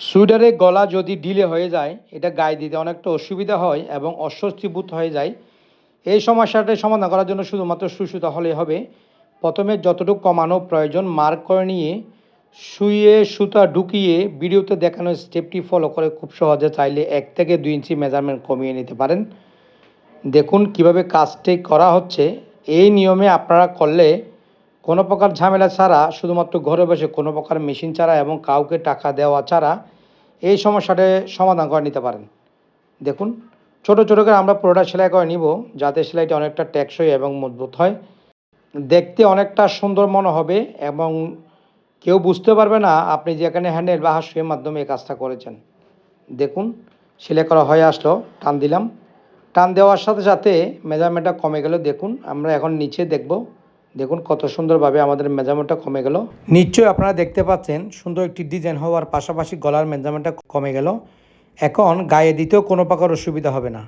সুইডারে গলা যদি ডিলে হয়ে যায়, এটা গায়ে দিতে অনেকটা অসুবিধা হয় এবং অস্বস্তিবোধ হয়ে যায়। এই সমস্যাটা সমাধান করার জন্য শুধুমাত্র সুসুতা হলেই হবে। প্রথমে যতটুকু কমানো প্রয়োজন, মার্ক করে নিয়ে শুয়ে সুতা ঢুকিয়ে ভিডিওতে দেখানো স্টেপটি ফলো করে খুব সহজে চাইলে এক থেকে দুই ইঞ্চি মেজারমেন্ট কমিয়ে নিতে পারেন। দেখুন কীভাবে কাজটি করা হচ্ছে। এই নিয়মে আপনারা করলে কোনো প্রকার ঝামেলা ছাড়া, শুধুমাত্র ঘরে বসে কোনো প্রকার মেশিন ছাড়া এবং কাউকে টাকা দেওয়া ছাড়া এই সমস্যাটা সমাধান করে নিতে পারেন। দেখুন, ছোট ছোট করে আমরা পুরোটা সেলাই করে নিব যাতে সেলাইটা অনেকটা টেকসই এবং মজবুত হয়। দেখতে অনেকটা সুন্দর মনে হবে এবং কেউ বুঝতে পারবে না আপনি যেখানে হ্যান্ডেল বা হাসুয়ের মাধ্যমে এই কাজটা করেছেন। দেখুন, সেলাই করা হয়ে আসলো, টান দিলাম। টান দেওয়ার সাথে সাথে মেজারমেন্টটা কমে গেল। দেখুন, আমরা এখন নিচে দেখব। দেখুন, কত সুন্দরভাবে আমাদের মেজারমেন্টটা কমে গেল। নিশ্চয়ই আপনারা দেখতে পাচ্ছেন, সুন্দর একটি ডিজাইন হওয়ার পাশাপাশি গলার মেজারমেন্টটা কমে গেল। এখন গায়ে দিতেও কোনো প্রকার অসুবিধা হবে না।